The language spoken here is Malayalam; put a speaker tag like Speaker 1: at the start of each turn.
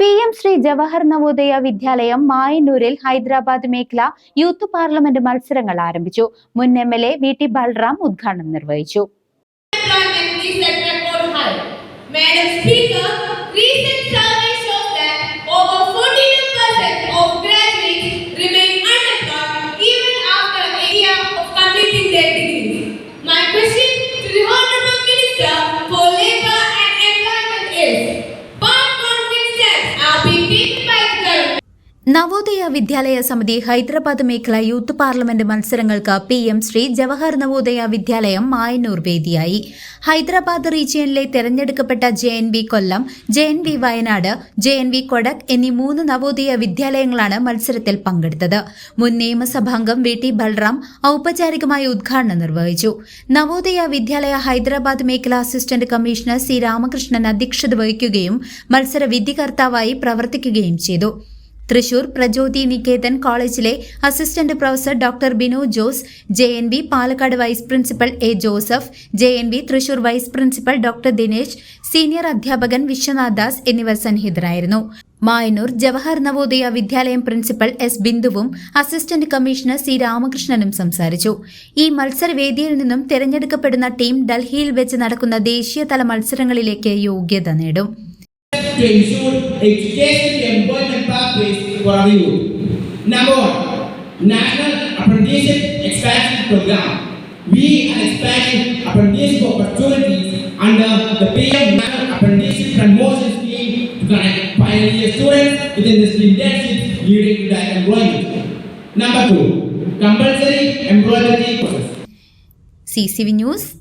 Speaker 1: P M Shri Jawahar Navodaya Vidyalayam മായന്നൂരിൽ Hyderabad മേഖല യൂത്ത് പാർലമെന്റ് മത്സരങ്ങൾ ആരംഭിച്ചു. മുൻ M L A V T Balram ഉദ്ഘാടനം നിർവഹിച്ചു. നവോദയ വിദ്യാലയ സമിതി ഹൈദരാബാദ് മേഖല യൂത്ത് പാർലമെന്റ് മത്സരങ്ങൾക്ക് പി എം ശ്രീ ജവഹർ നവോദയ വിദ്യാലയം മായന്നൂർ വേദിയായി. ഹൈദരാബാദ് റീജിയനിലെ തെരഞ്ഞെടുക്കപ്പെട്ട J N V Kollam J N V Wayanad J N V Kodagu എന്നീ മൂന്ന് നവോദയ വിദ്യാലയങ്ങളാണ് മത്സരത്തിൽ പങ്കെടുത്തത്. മുൻ നിയമസഭാംഗം വി ടി ബൽറാം ഔപചാരികമായി ഉദ്ഘാടനം നിർവഹിച്ചു. നവോദയ വിദ്യാലയ ഹൈദരാബാദ് മേഖല അസിസ്റ്റന്റ് കമ്മീഷണർ സി രാമകൃഷ്ണൻ അധ്യക്ഷത വഹിക്കുകയും മത്സര വിധികർത്താവായി പ്രവർത്തിക്കുകയും ചെയ്തു. തൃശൂർ പ്രജ്യോതി നികേതൻ കോളേജിലെ assistant professor doctor Binu Jose J N B Palakkad vice principal A Joseph J N B Thrissur vice principal doctor Dinesh senior അധ്യാപകൻ വിശ്വനാഥ് ദാസ് എന്നിവർ സന്നിഹിതരായിരുന്നു. മായനൂർ ജവഹർ നവോദയ വിദ്യാലയം പ്രിൻസിപ്പൽ എസ് ബിന്ദുവും അസിസ്റ്റന്റ് കമ്മീഷണർ സി രാമകൃഷ്ണനും സംസാരിച്ചു. ഈ മത്സരവേദിയിൽ നിന്നും തിരഞ്ഞെടുക്കപ്പെടുന്ന ടീം ഡൽഹിയിൽ വെച്ച് നടക്കുന്ന ദേശീയതല മത്സരങ്ങളിലേക്ക് യോഗ്യത നേടും.
Speaker 2: To ensure a suggested employment pathways for our youth. Number one, National Apprenticeship Expansion Program. We are expanding apprenticeship opportunities under the PM National Apprenticeship Promotion Scheme to connect pioneer students with industry internships leading to their employment. Number two, compulsory employability process.
Speaker 1: CCV News